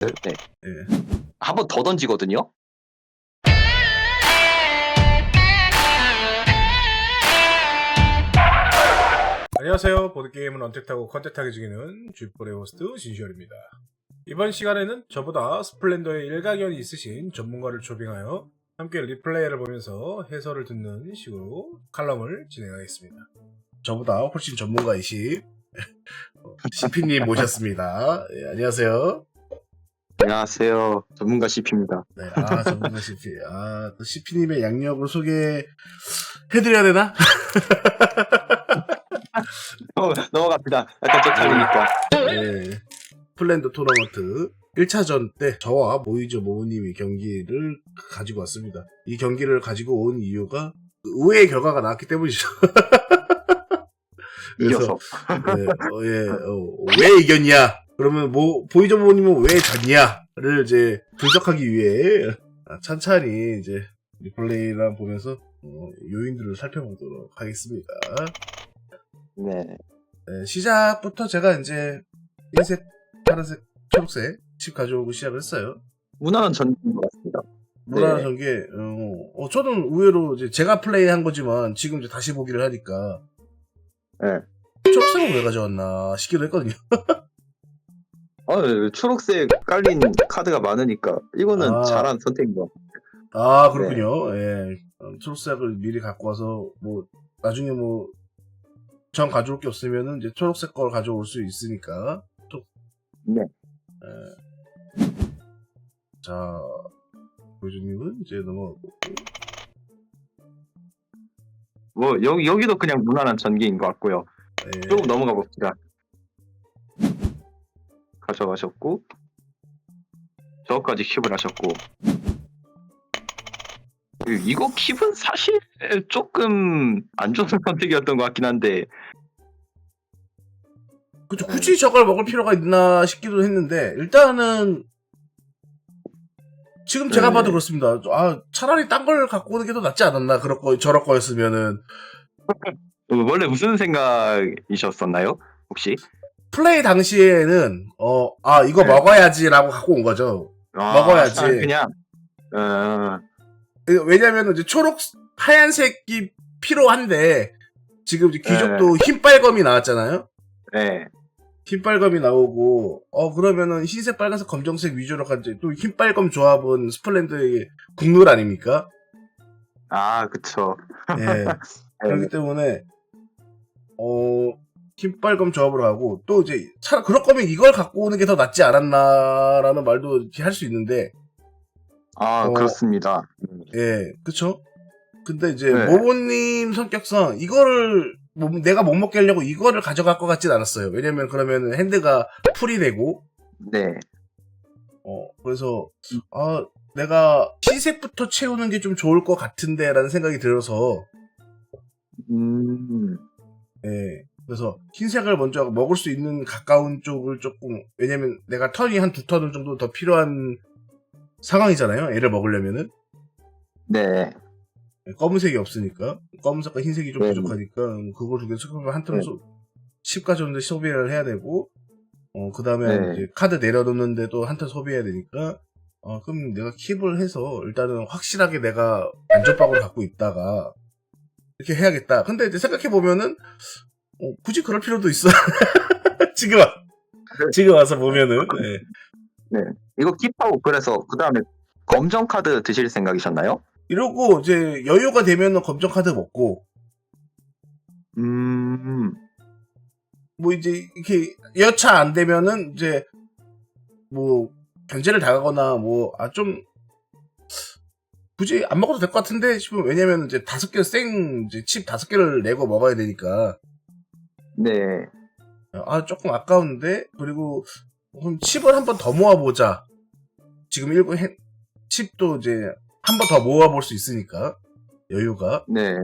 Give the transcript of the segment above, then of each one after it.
네. 예. 한 번 더 던지거든요. 안녕하세요. 보드게임은 언택트하고 컨택트하게 즐기는 쥐뽀의 호스트 진시열입니다. 이번 시간에는 저보다 스플렌더에 일가견이 있으신 전문가를 초빙하여 함께 리플레이를 보면서 해설을 듣는 식으로 칼럼을 진행하겠습니다. 저보다 훨씬 전문가이신 CP님 모셨습니다. 예, 안녕하세요. 안녕하세요. 전문가 CP입니다. 네, 아, 전문가 CP. 아, 또 CP님의 양력을 소개해드려야 되나? 어, 넘어갑니다. 약간 쫓아니까 네. 플랜드 토너먼트 1차전 때 저와 모이저 모우님이 경기를 가지고 왔습니다. 이 경기를 가지고 온 이유가 의외의 결과가 나왔기 때문이죠. 이겨서. 네, 어, 예, 어, 왜 이겼냐? 그러면 뭐 보이저 모우님은 왜 졌냐?를 이제 분석하기 위해 찬찬히 이제 리플레이를 보면서 어, 요인들을 살펴보도록 하겠습니다. 네. 네, 시작부터 제가 이제 흰색, 파란색, 초록색 칩 가져오고 시작을 했어요. 무난한 전인 것 같습니다. 무난한 네. 전개, 어, 어, 저는 의외로 이제 제가 플레이한 거지만 지금 이제 다시 보기를 하니까 네. 초록색은 왜 가져왔나 싶기도 했거든요. 어, 초록색 깔린 카드가 많으니까 이거는 아. 잘한 선택인 것 같아요. 아, 그렇군요. 예. 어, 초록색을 미리 갖고 와서 뭐 나중에 뭐 전 가져올 게 없으면은 이제 초록색 걸 가져올 수 있으니까. 또, 네. 예. 자, 보조님은 이제 넘어가고. 뭐 여기 여기도 그냥 무난한 전개인 것 같고요. 예. 조금 넘어가 봅시다. 가져가셨고 저까지 킵을 하셨고 이거 킵은 사실 조금 안 좋은 선택이었던 것 같긴 한데 그쵸, 굳이 저걸 먹을 필요가 있나 싶기도 했는데, 일단은, 지금 제가 네. 봐도 그렇습니다. 아, 차라리 딴 걸 갖고 오는 게 더 낫지 않았나, 그럴 거, 저럴 거였으면은. 원래 무슨 생각이셨었나요? 혹시? 플레이 당시에는, 어, 아, 이거 네. 먹어야지라고 갖고 온 거죠. 아, 먹어야지. 아, 그냥 어, 왜냐면 이제 초록, 하얀색이 필요한데, 지금 귀족도 네. 흰빨검이 나왔잖아요? 네. 흰빨검이 나오고, 어, 그러면은 흰색, 빨간색, 검정색 위주로 가지. 또 흰빨검 조합은 스플렌드의 국룰 아닙니까? 아, 그쵸. 예. 그렇기 때문에, 어, 흰빨검 조합으로 하고, 또 이제, 차, 그럴 거면 이걸 갖고 오는 게 더 낫지 않았나라는 말도 할 수 있는데, 아, 어. 그렇습니다. 예, 그쵸? 근데 이제, 네. 모모님 성격상, 이거를, 뭐, 내가 못 먹게 하려고 이거를 가져갈 것 같진 않았어요. 왜냐면 그러면 핸드가 풀이 되고, 네. 어, 그래서, 아, 내가 흰색부터 채우는 게 좀 좋을 것 같은데, 라는 생각이 들어서, 음, 예. 그래서 흰색을 먼저 먹을 수 있는 가까운 쪽을 조금 왜냐면 내가 턴이 한 두 턴 정도 더 필요한 상황이잖아요. 얘를 먹으려면은 네. 예, 검은색이 없으니까 검은색과 흰색이 좀 네. 부족하니까 그걸 두개 스크롤 한턴 네. 소, 10가 정도 소비를 해야 되고 어 그 다음에 네. 이제 카드 내려놓는데도 한 턴 소비해야 되니까 어 그럼 내가 킵을 해서 일단은 확실하게 내가 안전박으로 갖고 있다가 이렇게 해야겠다. 근데 이제 생각해 보면은 어, 굳이 그럴 필요도 있어. 지금 와- 지금 와서 보면은 예. 이거 킵하고 그래서 그 다음에 검정 카드 드실 생각이셨나요? 이러고 이제 여유가 되면은 검정 카드 먹고 음, 뭐 이제 이렇게 여차 안 되면은 이제 뭐 견제를 당하거나 뭐 아 좀 굳이 안 먹어도 될 것 같은데 싶으면 왜냐면 이제 다섯 개생 이제 칩 다섯 개를 내고 먹어야 되니까 네. 아 조금 아까운데 그리고 그럼 칩을 한 번 더 모아보자 지금 일곱 해- 칩도 이제 한 번 더 모아볼 수 있으니까 여유가 네.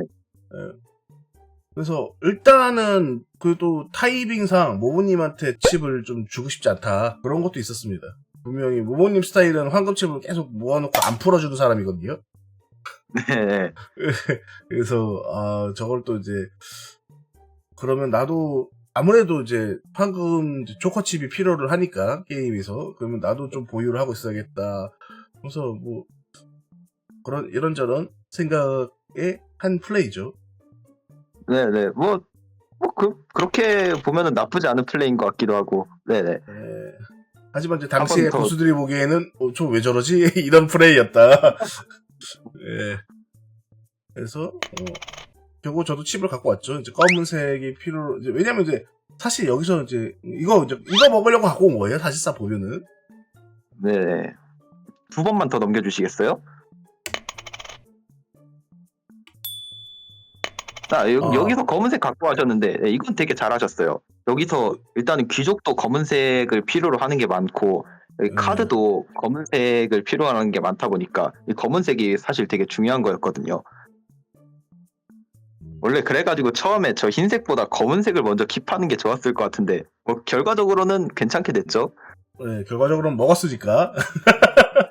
그래서 일단은 그래도 타이밍상 모모님한테 칩을 좀 주고 싶지 않다 그런 것도 있었습니다. 분명히 모모님 스타일은 황금칩을 계속 모아놓고 안 풀어주는 사람이거든요. 네. 그래서 아 저걸 또 이제 그러면 나도 아무래도 이제 방금 이제 조커칩이 필요를 하니까 게임에서 그러면 나도 좀 보유를 하고 있어야겠다. 그래서 뭐 그런 이런저런 생각의 한 플레이죠. 네네. 뭐, 뭐 그, 그렇게 보면은 나쁘지 않은 플레이인 것 같기도 하고. 네네. 예. 하지만 이제 당시에 더- 고수들이 보기에는 어, 저왜 저러지 이런 플레이였다. 예. 그래서 어, 결국 저도 칩을 갖고 왔죠. 이제 검은색이 필요. 이제 왜냐면 이제 사실 여기서 이제 이거 이제 이거 먹으려고 갖고 온 거예요. 사실상 보면은. 네. 두 번만 더 넘겨주시겠어요? 자, 여, 어. 여기서 검은색 갖고 하셨는데, 네, 이건 되게 잘하셨어요. 여기서 일단은 귀족도 검은색을 필요로 하는 게 많고, 여기 음. 카드도 검은색을 필요로 하는 게 많다 보니까, 이 검은색이 사실 되게 중요한 거였거든요. 원래 그래가지고 처음에 저 흰색보다 검은색을 먼저 킵하는 게 좋았을 것 같은데, 뭐 결과적으로는 괜찮게 됐죠. 예, 결과적으로는 먹었으니까.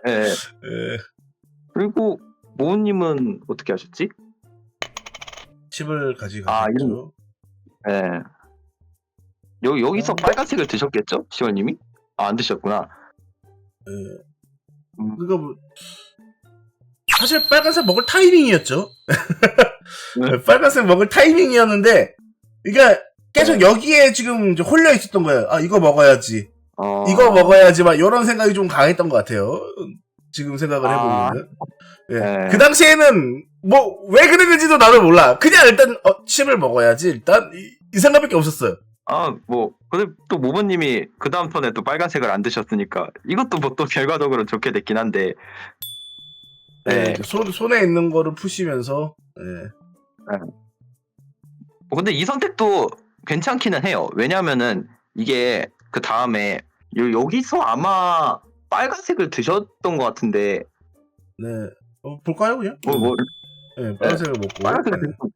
예. 예, 그리고 모우님은 어떻게 하셨지? 칩을 가지고 아, 갔죠. 예. 여, 여기서 어. 빨간색을 드셨겠죠? 시원님이? 아, 안 드셨구나. 예. 음. 그러니까 뭐 사실 빨간색 먹을 타이밍이었죠. 네. 빨간색 먹을 타이밍이었는데, 그러니까 계속 네. 여기에 지금 홀려 있었던 거예요. 아 이거 먹어야지, 어... 이거 먹어야지 막 이런 생각이 좀 강했던 것 같아요. 지금 생각을 아. 해보면은. 예. 네. 그 당시에는 뭐 왜 그랬는지도 나도 몰라. 그냥 일단 어, 칩을 먹어야지 일단 이, 이 생각밖에 없었어요. 아, 뭐, 근데 또 모모님이 그 다음 턴에 또 빨간색을 안 드셨으니까, 이것도 뭐 또 결과적으로 좋게 됐긴 한데, 네. 예, 손, 손에 있는 거를 푸시면서 예. 뭐 근데 이 선택도 괜찮기는 해요. 왜냐면은 이게 그 다음에 요- 여기서 아마 빨간색을 드셨던 것 같은데, 네. 어, 볼까요 그냥? 뭐, 뭐, 예, 빨간색을 먹고. 빨간색을 예. 드셨-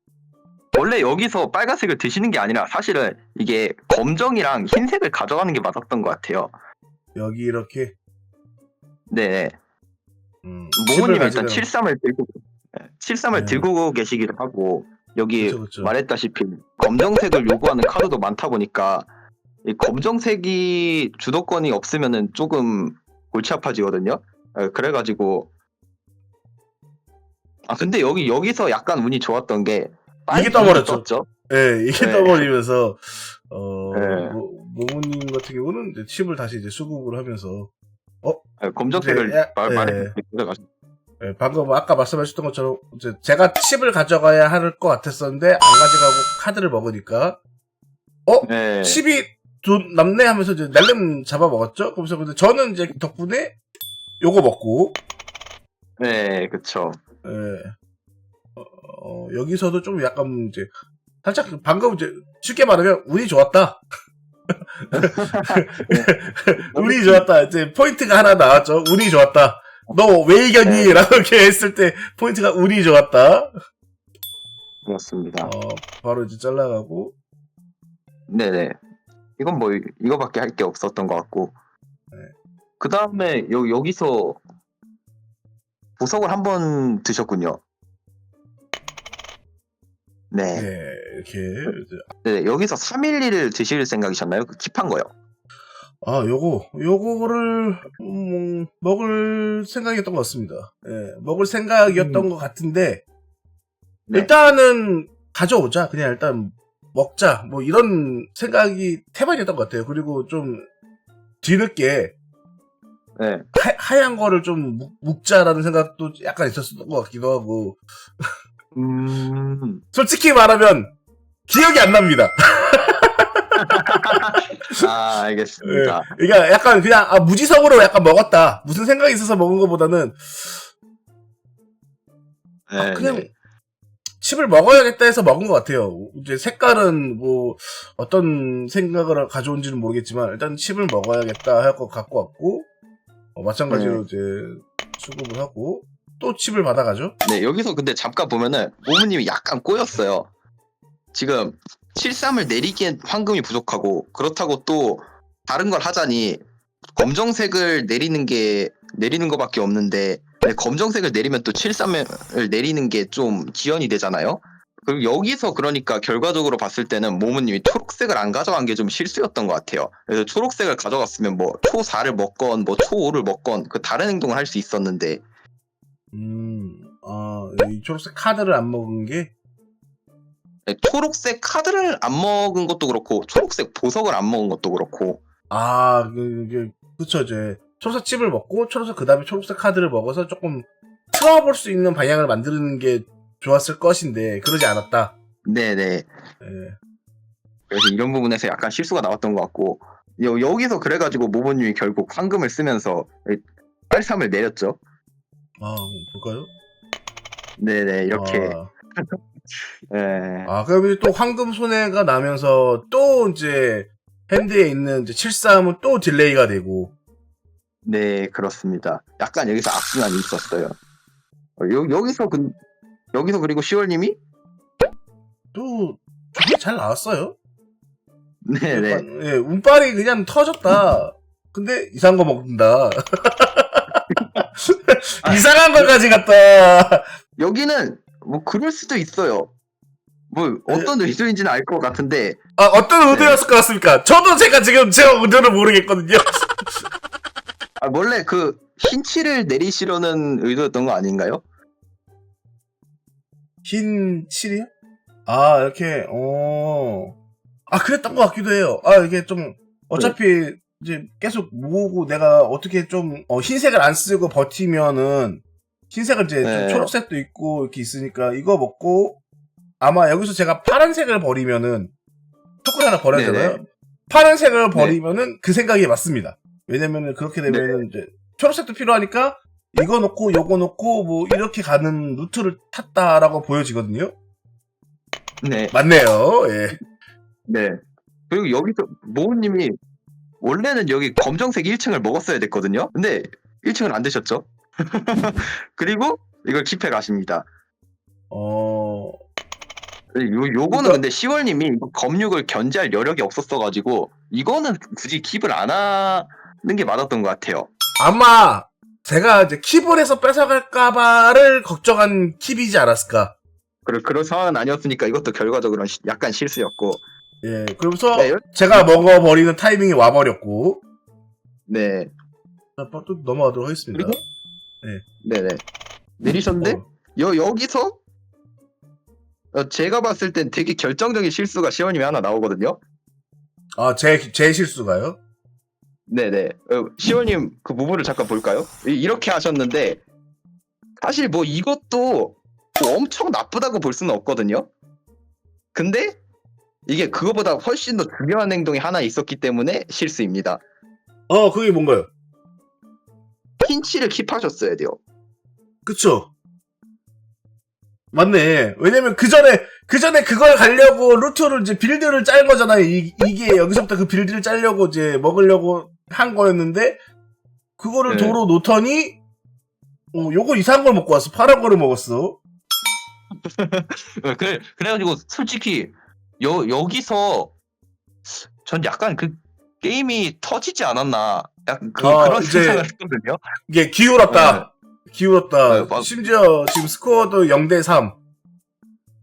원래 여기서 빨간색을 드시는 게 아니라 사실은 이게 검정이랑 흰색을 가져가는 게 맞았던 것 같아요. 여기 이렇게 네. 음, 모모님 일단 가지고- 73을 들고 73을 네. 들고 계시기도 하고 여기 그쵸, 그쵸. 말했다시피 검정색을 요구하는 카드도 많다 보니까 이 검정색이 주도권이 없으면은 조금 골치 아파지거든요. 에, 그래가지고 아 근데 여기 여기서 약간 운이 좋았던 게 이게 떠버렸죠. 예, 이게 네. 떠버리면서 어 네. 모, 모모님 같은 경우는 이제 칩을 다시 이제 수급을 하면서 에, 검정색을 네, 야, 말, 네. 말해 예, 방금 아까 말씀하셨던 것처럼 이제 제가 칩을 가져가야 할 것 같았었는데 안 가져가고 카드를 먹으니까 네. 칩이 돈 남네 하면서 이제 날름 잡아 먹었죠. 그래서 근데 저는 이제 덕분에 요거 먹고 네, 그쵸. 예. 어, 어, 여기서도 좀 약간 이제 살짝 방금 이제 쉽게 말하면 운이 좋았다. 운이 좋았다. 이제 포인트가 하나 나왔죠. 운이 좋았다. 너 왜 이겼니? 네. 라고 이렇게 했을 때 포인트가 운이 좋았다. 그렇습니다. 어, 바로 이제 잘라가고 네네. 이건 뭐 이- 이거밖에 할 게 없었던 것 같고. 네. 그 다음에 여기서 보석을 한 번 드셨군요. 네. 네, 이렇게 네. 여기서 312를 드실 생각이셨나요? 그 킵한 거요. 아, 요거, 요거를, 음, 먹을 생각이었던 것 같습니다. 예, 먹을 생각이었던 것 같은데, 네. 일단은 가져오자. 그냥 일단 먹자. 뭐 이런 생각이 태반이었던 것 같아요. 그리고 좀 뒤늦게 네. 하, 얀 거를 좀 묵, 묵자라는 생각도 약간 있었던 것 같기도 하고, 음. 솔직히 말하면 기억이 안 납니다. 아, 알겠습니다. 그러니까 약간 그냥 아, 무지성으로 약간 먹었다. 무슨 생각이 있어서 먹은 것보다는 네. 아, 그냥 네. 칩을 먹어야겠다 해서 먹은 것 같아요. 이제 색깔은 뭐 어떤 생각을 가져온지는 모르겠지만 일단 칩을 먹어야겠다 해서 갖고 왔고 어, 마찬가지로 네. 이제 수급을 하고 또 칩을 받아가죠. 네, 여기서 근데 잠깐 보면은 모모님이 약간 꼬였어요. 지금 73을 내리기엔 황금이 부족하고 그렇다고 또 다른 걸 하자니 검정색을 내리는 게 내리는 거밖에 없는데 네, 검정색을 내리면 또 73을 내리는 게 좀 지연이 되잖아요. 그리고 여기서 그러니까 결과적으로 봤을 때는 모모님이 초록색을 안 가져간 게 좀 실수였던 것 같아요. 그래서 초록색을 가져갔으면 뭐 초 4를 먹건 뭐 초 5를 먹건 그 다른 행동을 할 수 있었는데 음, 아, 이 초록색 카드를 안 먹은 게, 네, 초록색 카드를 안 먹은 것도 그렇고 초록색 보석을 안 먹은 것도 그렇고 아, 그, 그, 그쵸, 이제, 초록색 칩을 먹고, 초록색, 그 다음에 초록색 카드를 먹어서 조금 틀어볼 수 있는 방향을 만드는 게 좋았을 것인데, 그러지 않았다. 네네 예. 그래서 이런 부분에서 약간 실수가 나왔던 것 같고 여, 여기서 그래가지고 모모님이 결국 황금을 쓰면서 빨삼을 내렸죠. 아, 볼까요? 네네 이렇게 아, 예. 아, 그럼 이제 또 황금 손해가 나면서 또 이제 핸드에 있는 이제 73은 또 딜레이가 되고, 네 그렇습니다. 약간 여기서 악순환이 있었어요. 어, 여, 여기서 그, 여기서 그리고 시월님이 또, 좋게 잘 나왔어요. 네네 약간, 예, 운빨이 그냥 터졌다. 근데 이상한 거 먹는다. 이상한 걸까지 갔다. 여기는 뭐 그럴 수도 있어요. 뭐 어떤 의도인지는 알 것 같은데 아, 어떤 의도였을 것 같습니까? 저도 제가 지금 제 의도를 모르겠거든요. 아, 원래 그 흰치를 내리시려는 의도였던 거 아닌가요? 흰 칠이요? 아, 이렇게, 어. 아, 그랬던 것 같기도 해요. 아, 이게 좀, 어차피, 이제 계속 모으고 내가 어떻게 좀, 어, 흰색을 안 쓰고 버티면은, 흰색은 이제 좀 네. 초록색도 있고, 이렇게 있으니까, 이거 먹고, 아마 여기서 제가 파란색을 버리면은, 토큰 하나 버려야 네네. 되나요? 파란색을 버리면은 그 생각이 맞습니다. 왜냐면은 그렇게 되면은 이제, 초록색도 필요하니까, 이거 놓고 요거 놓고 뭐 이렇게 가는 루트를 탔다라고 보여지거든요. 네. 맞네요. 예. 네. 그리고 여기서 모모님이 원래는 여기 검정색 1층을 먹었어야 됐거든요. 근데 1층을 안 드셨죠. 그리고 이걸 킵해 가십니다. 어. 요, 요거는 그러니까- 근데 시월님이 검육을 견제할 여력이 없었어가지고 이거는 굳이 킵을 안 하는 게 맞았던 것 같아요. 아마 제가 이제 키볼에서 뺏어갈까봐를 걱정한 킵이지 않았을까. 그런 그런 상황은 아니었으니까 이것도 결과적으로 시- 약간 실수였고. 예. 그러면서 네, 여- 제가 먹어버리는 타이밍이 와버렸고. 네, 자, 또 넘어가도록 하겠습니다. 그리고? 네네. 내리셨는데 어, 여 여기서 어, 제가 봤을 땐 되게 결정적인 실수가 시원님이 하나 나오거든요. 아, 제, 제 실수가요? 네네. 어, 시원님 그 부분을 잠깐 볼까요? 이- 이렇게 하셨는데 사실 뭐 이것도 뭐 엄청 나쁘다고 볼 수는 없거든요. 근데 이게 그거보다 훨씬 더 중요한 행동이 하나 있었기 때문에 실수입니다. 어, 그게 뭔가요? 핀치를 킵하셨어야 돼요. 그쵸? 맞네. 왜냐면 그 전에, 그 전에 그걸 가려고 루트를 이제 빌드를 짤 거잖아요. 이, 이게 여기서부터 그 빌드를 짜려고 이제 먹으려고 한 거였는데, 그거를 네. 도로 놓더니, 어, 요거 이상한 걸 먹고 왔어. 파란 거를 먹었어. 어, 그래 그래가지고 솔직히 여 여기서 전 약간 그 게임이 터지지 않았나 약간 그, 아, 런 이제- 생각을 했거든요. 이게 기울었다. 기울었다. 네, 맞- 심지어 지금 스코어도 0대 3.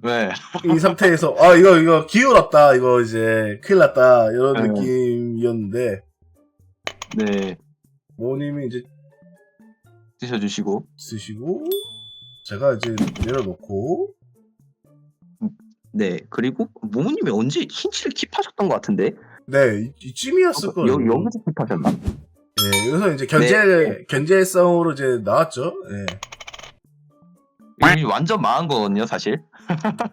네. 이 상태에서, 아, 이거, 이거 기울었다. 이거 이제 큰일 났다. 이런 네. 느낌이었는데, 네. 모님이 이제 드셔주시고 쓰시고 제가 이제 내려놓고 네 그리고 모모님이 언제 흰치를 킵하셨던 것 같은데 네 이- 이쯤이었을 여, 거예요. 여기서 킵하셨나? 네, 여기서 이제 견제 견제성으로 이제 나왔죠. 네. 이미 완전 망한 거거든요 사실.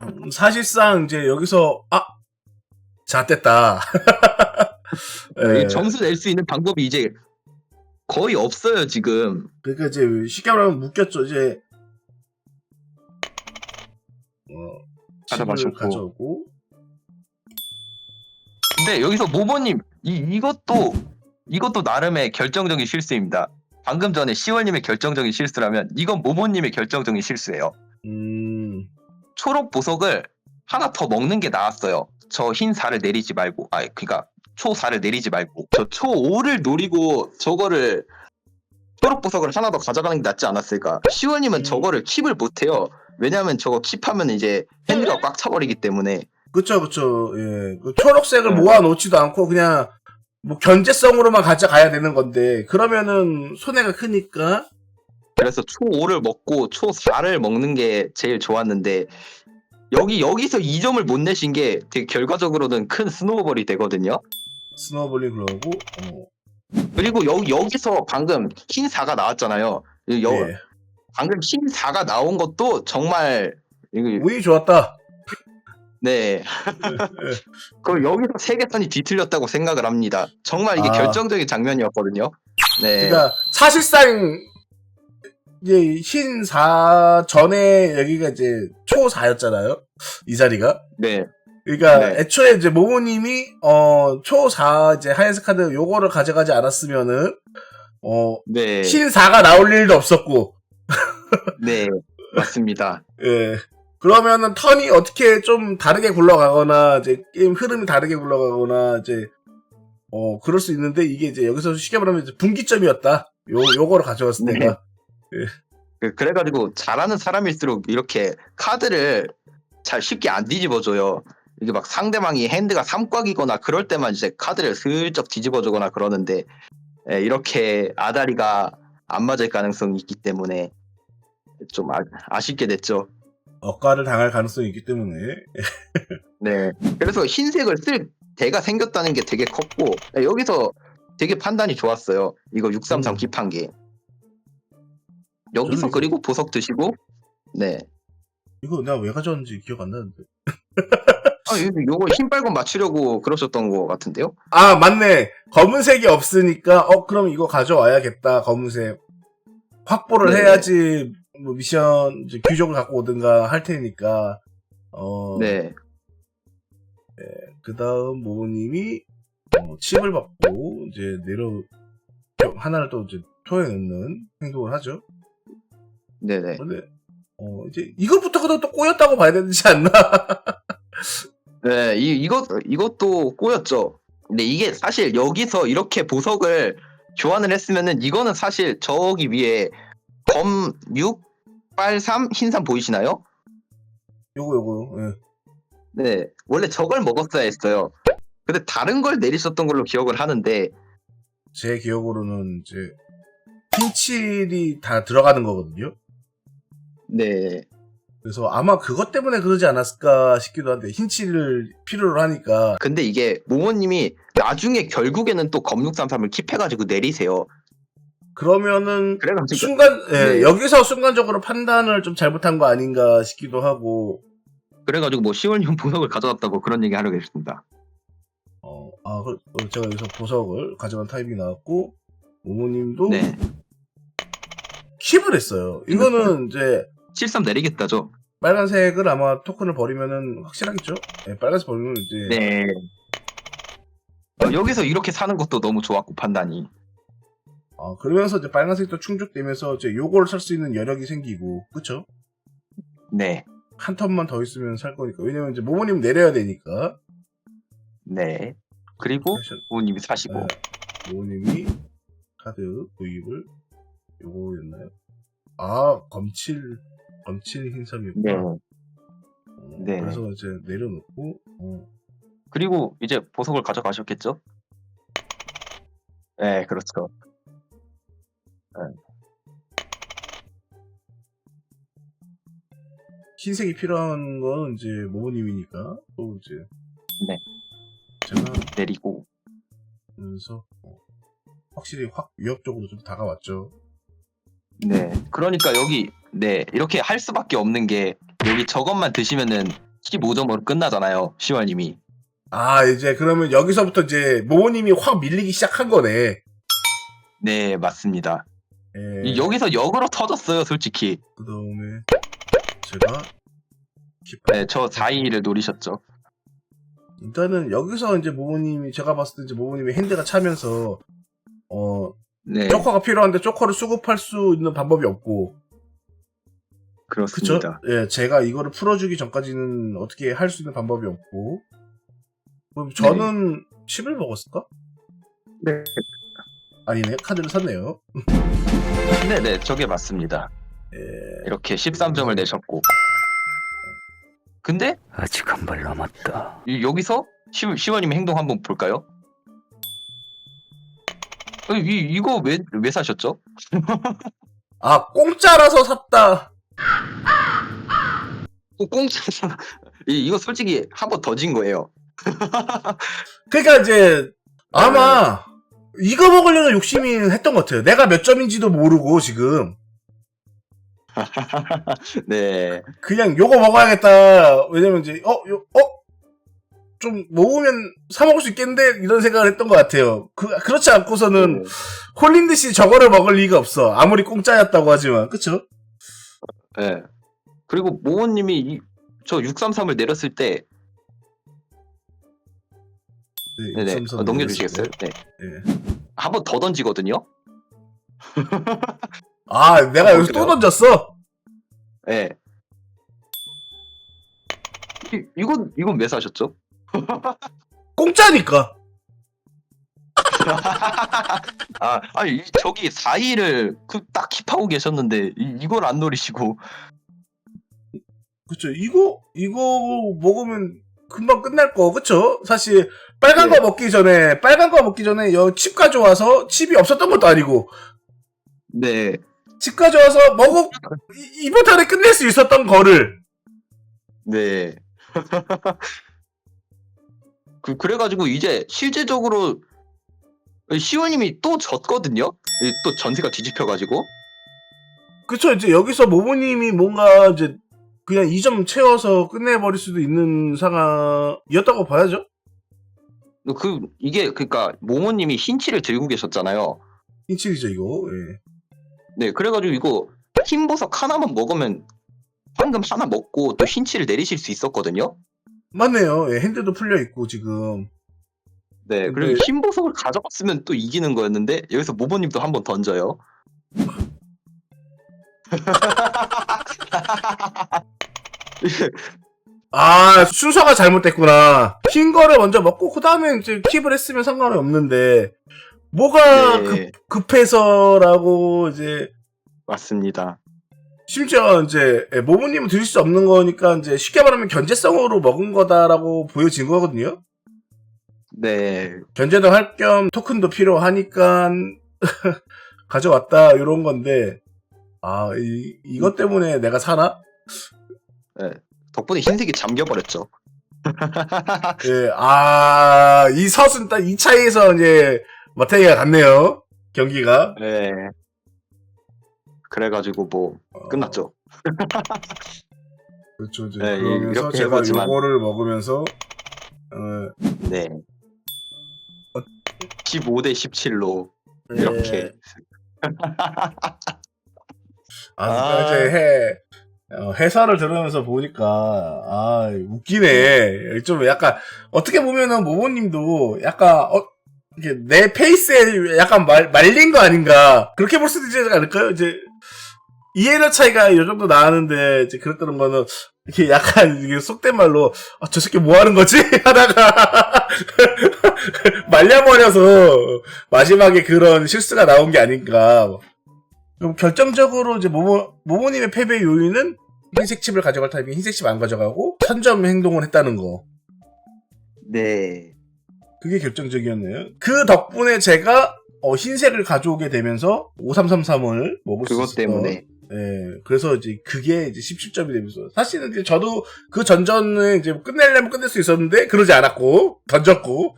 음, 사실상 이제 여기서 아 잣됐다. 네, 이 점수 낼 수 있는 방법이 이제 거의 없어요 지금. 그러니까 이제 쉽게 말하면 묶였죠. 이제 어, 가져가셨고. 가져오고 근데 여기서 모모님 이 이것도 이것도 나름의 결정적인 실수입니다. 방금 전에 시월님의 결정적인 실수라면 이건 모모님의 결정적인 실수예요. 음 초록 보석을 하나 더 먹는 게 나았어요. 저 흰 살을 내리지 말고, 아, 그니까 초 4를 내리지 말고 저 초 5를 노리고 저거를 초록 보석을 하나 더 가져가는 게 낫지 않았을까? 시월님은 음. 저거를 킵을 못해요. 왜냐하면 저거 킵하면 이제 핸드가 꽉 차버리기 때문에 그쵸, 그쵸. 예. 그 초록색을 네. 모아놓지도 않고 그냥 뭐 견제성으로만 가져가야 되는 건데 그러면은 손해가 크니까 그래서 초 5를 먹고 초 4를 먹는 게 제일 좋았는데 여기 여기서 2점을 못 내신 게 되게 결과적으로는 큰 스노우볼이 되거든요. 스노볼링 그러고 어. 그리고 여기 여기서 방금 흰 4가 나왔잖아요. 여, 예. 방금 흰 4가 나온 것도 정말 이거 운이 좋았다. 네. 그 여기서 세계선이 뒤틀렸다고 생각을 합니다. 정말 이게 아. 결정적인 장면이었거든요. 네. 그러니까 사실상 이제 흰4 전에 여기가 이제 초4였잖아요. 이 자리가. 네. 그러니까 네. 애초에 이제 모모님이 어 초4 이제 하얀색 카드 요거를 가져가지 않았으면은 어 네. 흰4가 나올 일도 없었고 네. 맞습니다. 예. 그러면은 턴이 어떻게 좀 다르게 굴러가거나 이제 게임 흐름이 다르게 굴러가거나 이제 어 그럴 수 있는데 이게 이제 여기서 쉽게 말하면 이제 분기점이었다. 요 요거를 가져갔을 네. 때가 그- 그래가지고 잘하는 사람일수록 이렇게 카드를 잘 쉽게 안 뒤집어줘요. 이게 막 상대방이 핸드가 삼각이거나 그럴 때만 이제 카드를 슬쩍 뒤집어주거나 그러는데 예, 이렇게 아다리가 안 맞을 가능성이 있기 때문에 좀 아, 아쉽게 됐죠. 억가를 당할 가능성이 있기 때문에 네. 그래서 흰색을 쓸 대가 생겼다는 게 되게 컸고 예, 여기서 되게 판단이 좋았어요. 이거 633 음. 킵한 게. 여기서 그리고 보석 드시고 네. 이거 내가 왜 가져왔는지 기억 안 나는데. 아, 이거 요거 흰 빨간 맞추려고 그러셨던 것 같은데요? 아 맞네. 검은색이 없으니까 어 그럼 이거 가져와야겠다. 검은색 확보를 네. 해야지 뭐 미션 이제 귀족을 갖고 오든가 할 테니까 어 네. 그 다음 모모님이 어, 칩을 받고 이제 내려 하나를 또 이제 토해 넣는 행동을 하죠. 네네. 근데 어 이제 이것부터가 또 꼬였다고 봐야 되지 않나? 네, 이, 이것, 이것도 꼬였죠. 근데 이게 사실 여기서 이렇게 보석을 교환을 했으면은 이거는 사실 저기 위에 검 6, 빨 3, 흰3 보이시나요? 요거 요거 예. 네. 원래 저걸 먹었어야 했어요. 근데 다른 걸 내리셨던 걸로 기억을 하는데, 제 기억으로는 이제 흰칠이 다 들어가는 거거든요. 네. 그래서 아마 그것 때문에 그러지 않았을까 싶기도 한데 흰칠을 필요로 하니까 근데 이게 모모님이 나중에 결국에는 또검 633을 킵해가지고 내리세요. 그러면은 그래가지고. 순간 예, 네. 여기서 순간적으로 판단을 좀 잘못한 거 아닌가 싶기도 하고 그래가지고 뭐 시월님 보석을 가져왔다고 그런 얘기 하려 계십니다. 어, 아, 그, 어, 제가 여기서 보석을 가져간 타입이 나왔고 모모님도 네. 킵을 했어요. 이거는 이제 73 내리겠다죠? 빨간색을 아마 토큰을 버리면은 확실하겠죠? 예, 빨간색 버리면 이제 네. 어, 여기서 이렇게 사는 것도 너무 좋았고 판단이. 어, 그러면서 이제 빨간색도 충족되면서 이제 요거를 살 수 있는 여력이 생기고 그쵸? 네. 한 턴만 더 있으면 살 거니까 왜냐면 이제 모모님 내려야 되니까 네. 그리고 부모님이 사시고. 네, 모모님이 카드 구입을 요거였나요? 아 검칠 검칠 흰섬이었구나 네. 어, 네. 그래서 이제 내려놓고 어, 그리고 이제 보석을 가져가셨겠죠? 네, 그렇죠. 흰색이 필요한 건 이제 모모님이니까 또 이제 네. 제가 내리고. 그래서 어, 확실히 확 위협적으로 좀 다가왔죠. 네. 그러니까 여기 네 이렇게 할 수밖에 없는 게 여기 저것만 드시면은 15점으로 끝나잖아요. 시월님이. 아 이제 그러면 여기서부터 이제 모모님이 확 밀리기 시작한 거네. 네, 맞습니다. 예, 이- 여기서 역으로 터졌어요, 솔직히. 그 다음에 제가 기뻐. 네, 저 4위를 노리셨죠. 일단은 여기서 이제 모모님이 제가 봤을 때 이제 모모님이 핸드가 차면서 어 네, 조커가 필요한데 조커를 수급할 수 있는 방법이 없고 그쵸? 그렇습니다. 예, 제가 이거를 풀어주기 전까지는 어떻게 할 수 있는 방법이 없고 그럼 저는 칩을 먹었을까? 네. 아니네 카드를 샀네요. 네, 네, 저게 맞습니다. 예, 이렇게 13점을 내셨고. 근데 아직 한 발 남았다. 이- 여기서 시, 시원님 행동 한번 볼까요? 어, 이, 이거 왜, 왜 사셨죠? 아 공짜라서 샀다. 어, 공짜 이, 이거 솔직히 한 번 더 진 거예요. 그러니까 이제 아마 이거 먹으려는 욕심이 했던 것 같아요. 내가 몇 점인지도 모르고 지금 네. 그냥 요거 먹어야겠다. 왜냐면 이제 어, 요, 어? 좀 먹으면 사 먹을 수 있겠는데 이런 생각을 했던 것 같아요. 그, 그렇지 않고서는 홀린 듯이 저거를 먹을 리가 없어. 아무리 공짜였다고 하지만 그쵸? 네. 그리고 모모님이 이- 저 633을 내렸을 때 네네 삼삼 어, 넘겨주시겠어요? 네. 예. 한번 더 던지거든요. 아 내가 어, 여기서 또 그래요? 던졌어. 네. 이, 이건 이건 왜 사셨죠? 공짜니까. 아, 아니 이- 저기 4일을 그딱 킵하고 계셨는데 이, 이걸 안 노리시고 그쵸. 이거, 이거 먹으면 금방 끝날 거, 그쵸? 사실, 빨간 네. 거 먹기 전에, 빨간 거 먹기 전에, 여, 칩 가져와서, 칩이 없었던 것도 아니고, 네. 칩 가져와서 먹어, 이- 이번 달에 끝낼 수 있었던 거를, 네. 그 그래가지고 이제 실제적으로 시원님이 또 졌거든요. 이 또 전세가 뒤집혀가지고. 그쵸. 이제 여기서 모모님이 뭔가, 이제, 그냥 2점 채워서 끝내버릴 수도 있는 상황이었다고 봐야죠. 그 이게 그러니까 모모님이 흰치를 들고 계셨잖아요. 인칠이죠, 이거. 예. 네, 그래가지고 이거 흰보석 하나만 먹으면 황금 하나 먹고 또 흰치를 내리실 수 있었거든요. 맞네요. 예, 핸드도 풀려 있고, 지금. 네, 그리고 네. 흰보석을 가져갔으면 또 이기는 거였는데 여기서 모모님도 한번 던져요. 아, 순서가 잘못됐구나. 흰 거를 먼저 먹고, 그 다음에 이제 킵을 했으면 상관이 없는데, 뭐가 네, 급, 급해서라고, 이제, 맞습니다. 심지어 이제, 예, 모모님은 드실 수 없는 거니까, 이제 쉽게 말하면 견제성으로 먹은 거다라고 보여진 거거든요? 네, 견제도 할 겸 토큰도 필요하니까, 가져왔다, 이런 건데, 아, 이, 이것 때문에 내가 사나? 덕분에 흰색이 잠겨버렸죠. 예, 아, 이 서순 딱이 차이에서 이제 마태이가 갔네요. 경기가. 네. 그래가지고 뭐 어, 끝났죠. 그렇죠. 이제 네, 그러면서 이렇게 제가 해보지만- 요거를 먹으면서 어, 네. 15대 17로 예. 이렇게. 아, 아. 이제 해 어, 해설을 들으면서 보니까 아 웃기네. 좀 약간 어떻게 보면은 모모님도 약간 어 이게 내 페이스에 약간 말, 말린 거 아닌가 그렇게 볼 수도 있지 않을까요? 이제 이해력 차이가 이 정도 나는데 이제 그랬다는 거는 이렇게 약간 이게 속된 말로 아, 저 새끼 뭐 하는 거지 하다가 말려버려서 마지막에 그런 실수가 나온 게 아닌가. 그럼 결정적으로 이제 모모 모모님의 패배 요인은 흰색 칩을 가져갈 타이밍 흰색 칩 안 가져가고 선점 행동을 했다는 거. 네. 그게 결정적이었네요. 그 덕분에 제가 어, 흰색을 가져오게 되면서 5333을 먹을 수 그것 있었던 때문에. 예, 그래서 이제 그게 이제 17점이 되면서 사실은 이제 저도 그 전전을 이제 끝내려면 끝낼 수 있었는데 그러지 않았고 던졌고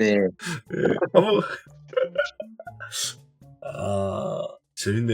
네. 어. 아 Sevin